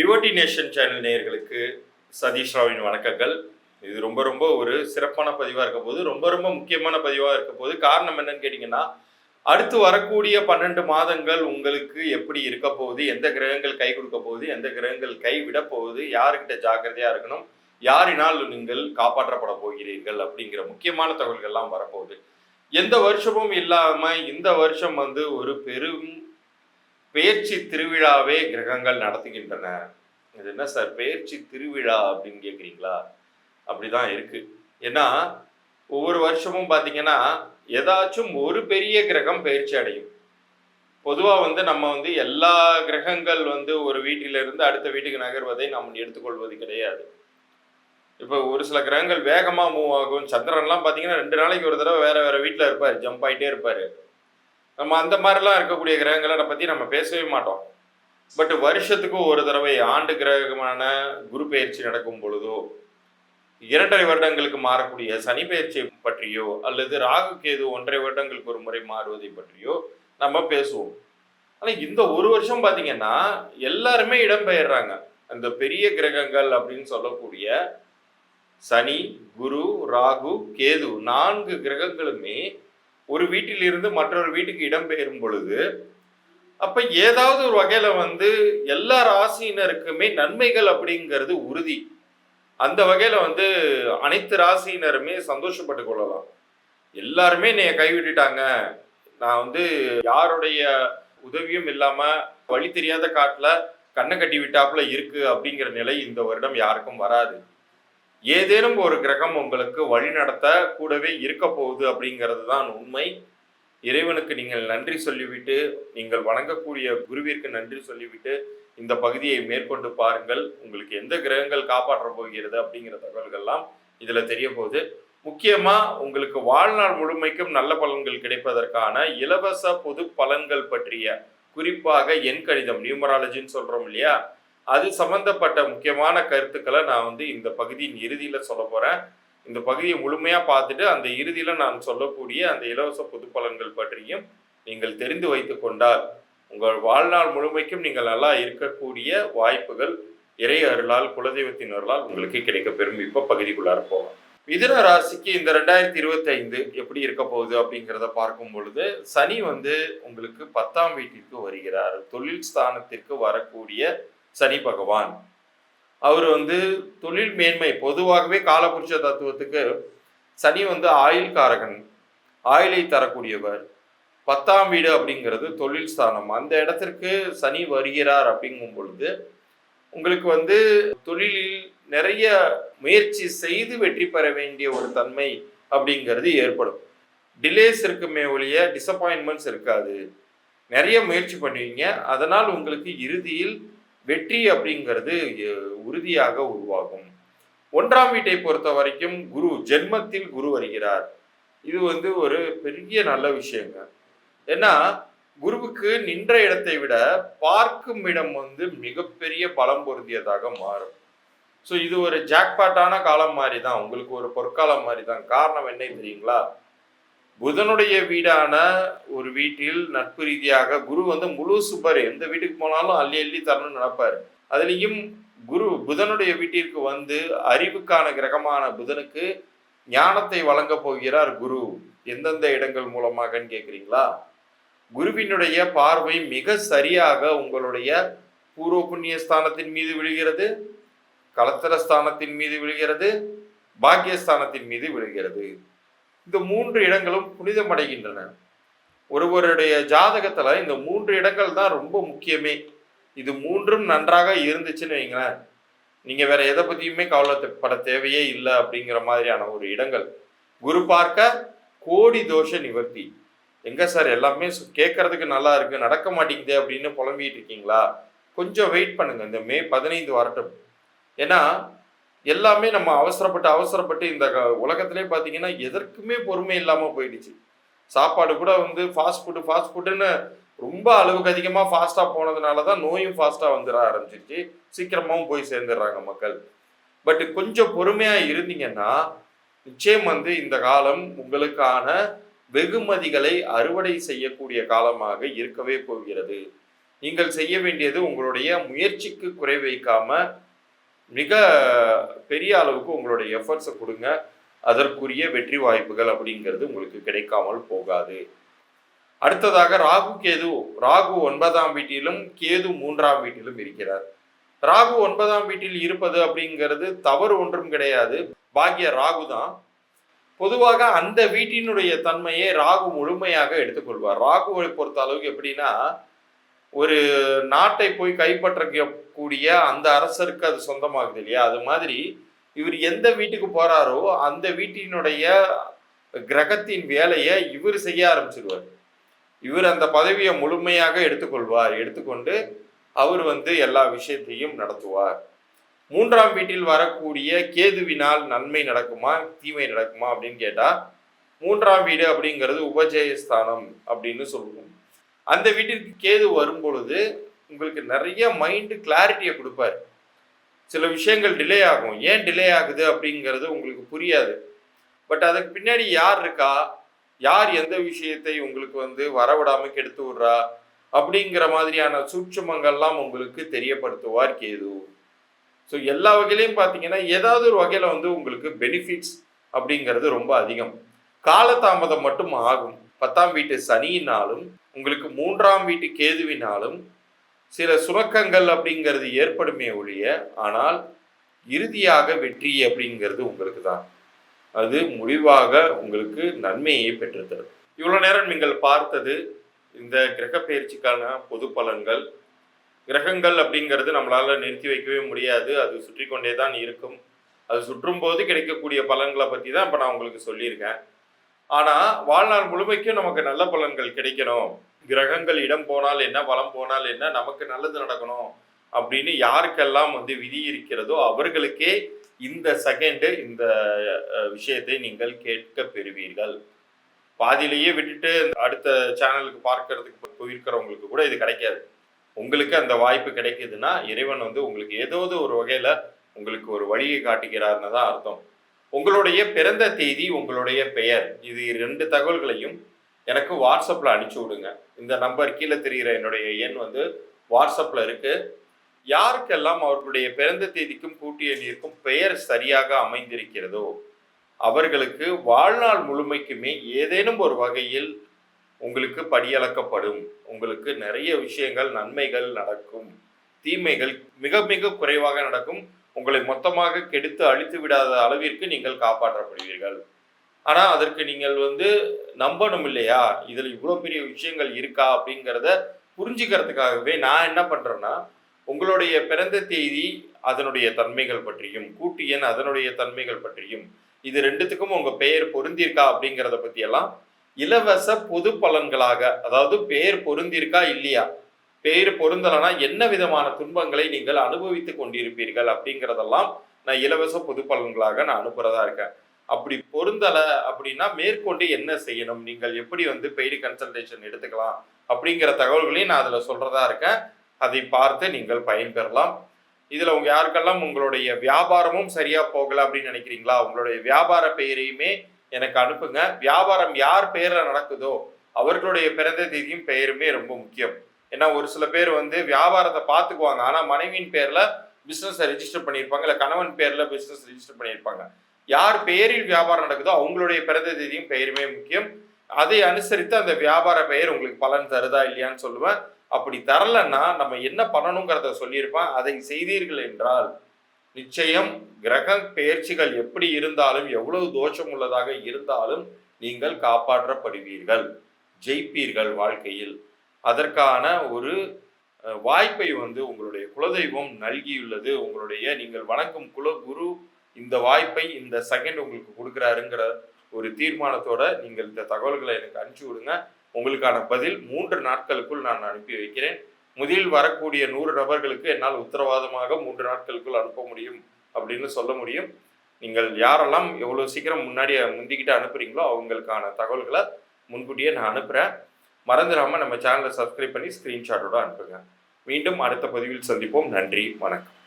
Devotee nation channel நேயர்களுக்கு சதீஷ் ராவின் வணக்கங்கள். இது ரொம்ப ரொம்ப ஒரு சிறப்பான பதிவாக இருக்க போது ரொம்ப ரொம்ப முக்கியமான பதிவாக இருக்க போது காரணம் என்னன்னு கேட்டிங்கன்னா அடுத்து வரக்கூடிய பன்னெண்டு மாதங்கள் உங்களுக்கு எப்படி இருக்க போகுது எந்த கிரகங்கள் கை கொடுக்க போகுது எந்த கிரகங்கள் கை விட போகுது யாருக்கிட்ட ஜாக்கிரதையாக இருக்கணும் யாரினால் நீங்கள் காப்பாற்றப்பட போகிறீர்கள் அப்படிங்கிற முக்கியமான தகவல்கள்லாம் வரப்போகுது. எந்த வருஷமும் இல்லாமல் இந்த வருஷம் வந்து ஒரு பெரும் பேச்சு திருவிழாவே கிரகங்கள் நடத்துகின்றன. இது என்ன சார்? பெயர்ச்சி திருவிழா அப்படின்னு கேட்குறீங்களா அப்படிதான் இருக்கு. ஏன்னா ஒவ்வொரு வருஷமும் பார்த்தீங்கன்னா ஏதாச்சும் ஒரு பெரிய கிரகம் பயிற்சி அடையும். பொதுவாக வந்து நம்ம வந்து எல்லா கிரகங்கள் வந்து ஒரு வீட்டிலிருந்து அடுத்த வீட்டுக்கு நகர்வதை நாம் எடுத்துக்கொள்வது கிடையாது. இப்போ ஒரு சில கிரகங்கள் வேகமாக மூவ் ஆகும். சந்திரன்லாம் பார்த்தீங்கன்னா ரெண்டு நாளைக்கு ஒரு தடவை வேற வேற வீட்டில் இருப்பார். ஜம்ப் ஆகிட்டே இருப்பார். நம்ம அந்த மாதிரிலாம் இருக்கக்கூடிய கிரகங்களை பற்றி நம்ம பேசவே மாட்டோம். பட் வருஷத்துக்கு ஒரு தடவை ஆண்டு கிரகமான குரு பெயர்ச்சி நடக்கும் பொழுதோ இரண்டரை வருடங்களுக்கு மாறக்கூடிய சனி பயிற்சியை பற்றியோ அல்லது ராகு கேது ஒன்றரை வருடங்களுக்கு ஒரு முறை மாறுவதை பற்றியோ நம்ம பேசுவோம். ஆனால் இந்த ஒரு வருஷம் பார்த்தீங்கன்னா எல்லாருமே இடம்பெயர்றாங்க. அந்த பெரிய கிரகங்கள் அப்படின்னு சொல்லக்கூடிய சனி குரு ராகு கேது நான்கு கிரகங்களுமே ஒரு வீட்டிலிருந்து மற்றொரு வீட்டுக்கு இடம்பெயரும் பொழுது அப்ப ஏதாவது ஒரு வகையில வந்து எல்லா ராசியினருக்குமே நன்மைகள் அப்படிங்கிறது உறுதி. அந்த வகையில வந்து அனைத்து ராசியினருமே சந்தோஷப்பட்டு கொள்ளலாம். எல்லாருமே என்னைய கைவிட்டுட்டாங்க. நான் வந்து யாருடைய உதவியும் இல்லாம வழி தெரியாத காட்டுல கண்ணை கட்டி விட்டாப்புல இருக்கு அப்படிங்கிற நிலை இந்த வருடம் யாருக்கும் வராது. ஏதேனும் ஒரு கிரகம் உங்களுக்கு வழிநடத்த கூடவே இருக்க போகுது அப்படிங்கிறது தான் உண்மை. இறைவனுக்கு நீங்கள் நன்றி சொல்லிவிட்டு நீங்கள் வணங்கக்கூடிய குருவிற்கு நன்றி சொல்லிவிட்டு இந்த பகுதியை மேற்கொண்டு பாருங்கள். உங்களுக்கு எந்த கிரகங்கள் காப்பாற்ற போகிறது அப்படிங்கிற தகவல்கள்லாம் இதில் தெரிய போகுது முக்கியமாக உங்களுக்கு வாழ்நாள் முழுமைக்கும் நல்ல பலன்கள் கிடைப்பதற்கான இலவச பொது பலன்கள் பற்றிய குறிப்பாக எண் கணிதம் நியூமராலஜின்னு சொல்கிறோம் இல்லையா? அது சம்பந்தப்பட்ட முக்கியமான கருத்துக்களை நான் வந்து இந்த பகுதியின் இறுதியில் சொல்ல போகிறேன் இந்த பகுதியை முழுமையாக பார்த்துட்டு அந்த இறுதியில் நான் சொல்லக்கூடிய அந்த இலவச பொது பலன்கள் பற்றியும் நீங்கள் தெரிந்து வைத்து கொண்டால் உங்கள் வாழ்நாள் முழுமைக்கும் நீங்கள் நல்லா இருக்கக்கூடிய வாய்ப்புகள் இறை அருளால் குலதெய்வத்தின் அருளால் உங்களுக்கு கிடைக்க பெறும். இப்போ பகுதிக்குள்ளார போகலாம். மிதுன ராசிக்கு இந்த ரெண்டாயிரத்தி இருபத்தைந்து எப்படி இருக்க போகுது அப்படிங்கிறத பார்க்கும் பொழுது சனி வந்து உங்களுக்கு பத்தாம் வீட்டிற்கு வருகிறார். தொழில் ஸ்தானத்திற்கு வரக்கூடிய சனி பகவான். அவர் வந்து தொழில் மேன்மை பொதுவாகவே காலபுருஷ தத்துவத்துக்கு சனி வந்து ஆயுள் காரகன் ஆயுளை தரக்கூடியவர் பத்தாம் வீடு அப்படிங்கிறது தொழில் ஸ்தானம். அந்த இடத்திற்கு சனி வருகிறார் அப்படிங்கும் பொழுது உங்களுக்கு வந்து தொழிலில் நிறைய முயற்சி செய்து வெற்றி பெற வேண்டிய ஒரு தன்மை அப்படிங்கிறது ஏற்படும். டிலேஸ் இருக்குமே ஒழிய டிசப்பாயின்மெண்ட்ஸ் இருக்காது. நிறைய முயற்சி பண்ணுவீங்க. அதனால் உங்களுக்கு இறுதியில் வெற்றி அப்படிங்கிறது உறுதியாக உருவாகும். ஒன்றாம் வீட்டை பொறுத்த வரைக்கும் குரு ஜென்மத்தில் குரு வருகிறார். இது வந்து ஒரு பெரிய நல்ல விஷயங்க. ஏன்னா குருவுக்கு நின்ற இடத்தை விட பார்க்கும் இடம் வந்து மிகப்பெரிய பலம் பொருந்தியதாக மாறும். ஸோ இது ஒரு ஜாக்பாட்டான காலம் மாதிரி தான் உங்களுக்கு ஒரு பொற்காலம் மாதிரி தான் காரணம் என்ன தெரியுங்களா? புதனுடைய வீடான ஒரு வீட்டில் நட்பு ரீதியாக குரு வந்து முழு சுபர் எந்த வீட்டுக்கு போனாலும் அள்ளி அள்ளி தரணும்னு நினைப்பார். அதுலேயும் குரு புதனுடைய வீட்டிற்கு வந்து அறிவுக்கான கிரகமான புதனுக்கு ஞானத்தை வழங்க போகிறார் குரு. எந்தெந்த இடங்கள் மூலமாகன்னு கேட்குறீங்களா குருவினுடைய பார்வை மிக சரியாக உங்களுடைய பூர்வ புண்ணிய ஸ்தானத்தின் மீது விழுகிறது கலத்தர ஸ்தானத்தின் மீது விழுகிறது பாக்கியஸ்தானத்தின் மீது விழுகிறது. இந்த மூன்று இடங்களும் புனிதமடைகின்றன. ஒருவருடைய ஜாதகத்துல இந்த மூன்று இடங்கள் தான் ரொம்ப முக்கியமே. இது மூன்றும் நன்றாக இருந்துச்சுன்னு வைங்களேன். நீங்க வேற எதை பத்தியுமே கவலைப்பட தேவையே இல்லை அப்படிங்கிற மாதிரியான ஒரு இடங்கள். குரு பார்க்க கோடி தோஷ நிவர்த்தி. எங்க சார் எல்லாமே கேட்கறதுக்கு நல்லா இருக்கு நடக்க மாட்டேங்குது அப்படின்னு புலம்பிட்டு இருக்கீங்களா? கொஞ்சம் வெயிட் பண்ணுங்க. இந்த மே பதினைந்து வரட்டும். ஏன்னா எல்லாமே நம்ம அவசரப்பட்டு அவசரப்பட்டு இந்த க- உலகத்திலே பார்த்தீங்கன்னா எதற்குமே பொறுமை இல்லாமல் போயிடுச்சு. சாப்பாடு கூட வந்து ஃபாஸ்ட் ஃபுட்டு ஃபாஸ்ட் ஃபுட்டுன்னு ரொம்ப அளவுக்கு அதிகமாக ஃபாஸ்ட்டாக போனதுனால தான் நோயும் ஃபாஸ்ட்டாக வந்துட ஆரம்பிச்சிருச்சு. சீக்கிரமாகவும் போய் சேர்ந்துடுறாங்க மக்கள். பட் கொஞ்சம் பொறுமையாக இருந்தீங்கன்னா நிச்சயம் வந்து இந்த காலம் உங்களுக்கான வெகுமதிகளை அறுவடை செய்யக்கூடிய காலமாக இருக்கவே போகிறது. நீங்கள் செய்ய வேண்டியது உங்களுடைய முயற்சிக்கு குறை வைக்காம மிக பெரிய அளவுக்கு உங்களுடைய எஃபர்ட்ஸை கொடுங்க. அதற்குரிய வெற்றி வாய்ப்புகள் அப்படிங்கிறது உங்களுக்கு கிடைக்காமல் போகாது. அடுத்ததாக ராகு கேது ராகு ஒன்பதாம் வீட்டிலும் கேது மூன்றாம் வீட்டிலும் இருக்கிறார். ராகு ஒன்பதாம் வீட்டில் இருப்பது அப்படிங்கிறது தவறு ஒன்றும் கிடையாது. பாக்கிய ராகு தான். பொதுவாக அந்த வீட்டினுடைய தன்மையை ராகு முழுமையாக எடுத்துக்கொள்வார். ராகுவை பொறுத்த அளவுக்கு எப்படின்னா ஒரு நாட்டை போய் கைப்பற்றக்கூடிய அந்த அரசருக்கு அது சொந்தமாகுது இல்லையா? அது மாதிரி இவர் எந்த வீட்டுக்கு போறாரோ அந்த வீட்டினுடைய கிரகத்தின் வேலையை இவர் செய்ய ஆரம்பிச்சிருவார். இவர் அந்த பதவியை முழுமையாக எடுத்துக்கொள்வார். எடுத்துக்கொண்டு அவர் வந்து எல்லா விஷயத்தையும் நடத்துவார். மூன்றாம் வீட்டில் வரக்கூடிய கேதுவினால் நன்மை நடக்குமா? தீமை நடக்குமா? அப்படின்னு கேட்டால் மூன்றாம் வீடு அப்படிங்கிறது உபஜயஸ்தானம் அப்படின்னு சொல்லுவோம். அந்த வீட்டிற்கு கேது வரும் பொழுது உங்களுக்கு நிறைய மைண்டு கிளாரிட்டியை கொடுப்பாரு. சில விஷயங்கள் டிலே ஆகும். ஏன் டிலே ஆகுது அப்படிங்கிறது உங்களுக்கு புரியாது. பட் அதுக்கு பின்னாடி யார் இருக்கா? யார் எந்த விஷயத்தை உங்களுக்கு வந்து வரவிடாம கெடுத்து விடுறா? அப்படிங்கிற மாதிரியான சூட்சமங்கள்லாம் உங்களுக்கு தெரியப்படுத்துவார் கேது. ஸோ எல்லா வகையிலையும் பார்த்தீங்கன்னா ஏதாவது ஒரு வகையில் வந்து உங்களுக்கு பெனிஃபிட்ஸ் அப்படிங்கிறது ரொம்ப அதிகம். காலதாமதம் மட்டும் ஆகும். பத்தாம் வீட்டு சனியினாலும் உங்களுக்கு மூன்றாம் வீட்டு கேதுவினாலும் சில சுரக்கங்கள் அப்படிங்கிறது ஏற்படுமே ஒழிய ஆனால் இறுதியாக வெற்றி அப்படிங்கிறது உங்களுக்கு தான். அது முடிவாக உங்களுக்கு நன்மையை பெற்றுத்தரும். இவ்வளோ நேரம் நீங்கள் பார்த்தது இந்த கிரக பயிற்சிக்கான பொது பலன்கள். கிரகங்கள் அப்படிங்கிறது நம்மளால் நிறுத்தி வைக்கவே முடியாது. அது சுற்றி கொண்டே தான் இருக்கும். அது சுற்றும் போது கிடைக்கக்கூடிய பலன்களை பற்றி தான் இப்போ நான் உங்களுக்கு சொல்லியிருக்கேன். ஆனால் வாழ்நாள் முழுமைக்கும் நமக்கு நல்ல பலன்கள் கிடைக்கணும். கிரகங்கள் இடம் போனால் என்ன பலம் போனால் என்ன நமக்கு நல்லது நடக்கணும் அப்படின்னு யாருக்கெல்லாம் வந்து விதி இருக்கிறதோ அவர்களுக்கே இந்த செகண்டு இந்த விஷயத்தை நீங்கள் கேட்க பெறுவீர்கள். பாதியிலேயே விட்டுட்டு அடுத்த சேனலுக்கு பார்க்கறதுக்கு போயிருக்கிறவங்களுக்கு கூட இது கிடைக்காது. உங்களுக்கு அந்த வாய்ப்பு கிடைக்குதுன்னா இறைவன் வந்து உங்களுக்கு ஏதாவது ஒரு வகையில உங்களுக்கு ஒரு வழியை காட்டுகிறார்னு தான் அர்த்தம். உங்களுடைய பிறந்த தேதி உங்களுடைய பெயர் இது ரெண்டு தகவல்களையும் எனக்கு வாட்ஸ்அப்பில் அனுப்பிச்சி விடுங்க. இந்த நம்பர் கீழே தெரிகிற என்னுடைய எண் வந்து வாட்ஸ்அப்பில் இருக்குது யாருக்கெல்லாம் அவர்களுடைய பிறந்த தேதிக்கும் கூட்டிய நீருக்கும் பெயர் சரியாக அமைந்திருக்கிறதோ அவர்களுக்கு வாழ்நாள் முழுமைக்குமே ஏதேனும் ஒரு வகையில் உங்களுக்கு படியளக்கப்படும். உங்களுக்கு நிறைய விஷயங்கள் நன்மைகள் நடக்கும். தீமைகள் மிக மிக குறைவாக நடக்கும். உங்களை மொத்தமாக கெடுத்து அழித்து விடாத அளவிற்கு நீங்கள் காப்பாற்றப்படுவீர்கள். ஆனால் அதற்கு நீங்கள் வந்து நம்பணும் இல்லையா? இதில் இவ்வளோ பெரிய விஷயங்கள் இருக்கா அப்படிங்கிறத புரிஞ்சுக்கிறதுக்காகவே நான் என்ன பண்ணுறேன்னா உங்களுடைய பிறந்த தேதி அதனுடைய தன்மைகள் பற்றியும் கூட்டு எண் அதனுடைய தன்மைகள் பற்றியும் இது ரெண்டுத்துக்கும் உங்கள் பெயர் பொருந்திருக்கா அப்படிங்கிறத பற்றியெல்லாம் இலவச பொது பலன்களாக அதாவது பெயர் பொருந்திருக்கா இல்லையா? பேர் பொருந்தலைன்னா என்ன விதமான துன்பங்களை நீங்கள் அனுபவித்து கொண்டிருப்பீர்கள் அப்படிங்கிறதெல்லாம் நான் இலவச பொது பலன்களாக நான் அனுப்புறதா இருக்கேன். அப்படி பொருந்தலை அப்படின்னா மேற்கொண்டு என்ன செய்யணும்? நீங்கள் எப்படி வந்து பெய்டு கன்சல்டேஷன் எடுத்துக்கலாம்? அப்படிங்கிற தகவல்களையும் நான் அதில் சொல்கிறதா இருக்கேன். அதை பார்த்து நீங்கள் பயன்பெறலாம். இதில் உங்கள் யாருக்கெல்லாம் உங்களுடைய வியாபாரமும் சரியாக போகலை அப்படின்னு நினைக்கிறீங்களா? உங்களுடைய வியாபார பெயரையுமே எனக்கு அனுப்புங்க. வியாபாரம் யார் பெயரில் நடக்குதோ அவர்களுடைய பிறந்த தேதியும் பெயருமே ரொம்ப முக்கியம். ஏன்னா ஒரு சில பேர் வந்து வியாபாரத்தை பார்த்துக்குவாங்க. ஆனால் மனைவியின் பேரில் பிஸ்னஸை ரெஜிஸ்டர் பண்ணியிருப்பாங்க. இல்லை கணவன் பேரில் பிஸ்னஸ் ரெஜிஸ்டர் பண்ணியிருப்பாங்க. யார் பெயரில் வியாபாரம் நடக்குதோ அவங்களுடைய பிறந்த தேதியும் பெயருமே முக்கியம். அதை அனுசரித்து அந்த வியாபார பெயர் உங்களுக்கு பலன் தருதா இல்லையான்னு சொல்லுவேன். அப்படி தரலன்னா நம்ம என்ன பண்ணணுங்கிறத சொல்லியிருப்பேன். அதை செய்தீர்கள் என்றால் நிச்சயம் கிரக பெயர்ச்சிகள் எப்படி இருந்தாலும் எவ்வளவு தோஷம் உள்ளதாக இருந்தாலும் நீங்கள் காப்பாற்றப்படுவீர்கள். ஜெயிப்பீர்கள் வாழ்க்கையில். அதற்கான ஒரு வாய்ப்பை வந்து உங்களுடைய குலதெய்வம் நல்கியுள்ளது. உங்களுடைய நீங்கள் வணங்கும் குலகுரு இந்த வாய்ப்பை இந்த செகண்ட் உங்களுக்கு கொடுக்குறாருங்கிற ஒரு தீர்மானத்தோட நீங்கள் இந்த தகவல்களை எனக்கு அனுப்பிச்சு விடுங்க. உங்களுக்கான பதில் மூன்று நாட்களுக்குள் நான் அனுப்பி வைக்கிறேன். முதலில் வரக்கூடிய நூறு நபர்களுக்கு என்னால் உத்தரவாதமாக மூன்று நாட்களுக்குள் அனுப்ப முடியும் அப்படின்னு சொல்ல முடியும். நீங்கள் யாரெல்லாம் எவ்வளோ சீக்கிரம் முன்னாடி முந்திக்கிட்டு அனுப்புறீங்களோ அவங்களுக்கான தகவல்களை முன்கூட்டியே நான் அனுப்புகிறேன் மறந்துடாமல் நம்ம சேனலை சப்ஸ்கிரைப் பண்ணி ஸ்க்ரீன்ஷாட்டோட அனுப்புங்க. மீண்டும் அடுத்த பதிவில் சந்திப்போம். நன்றி. வணக்கம்.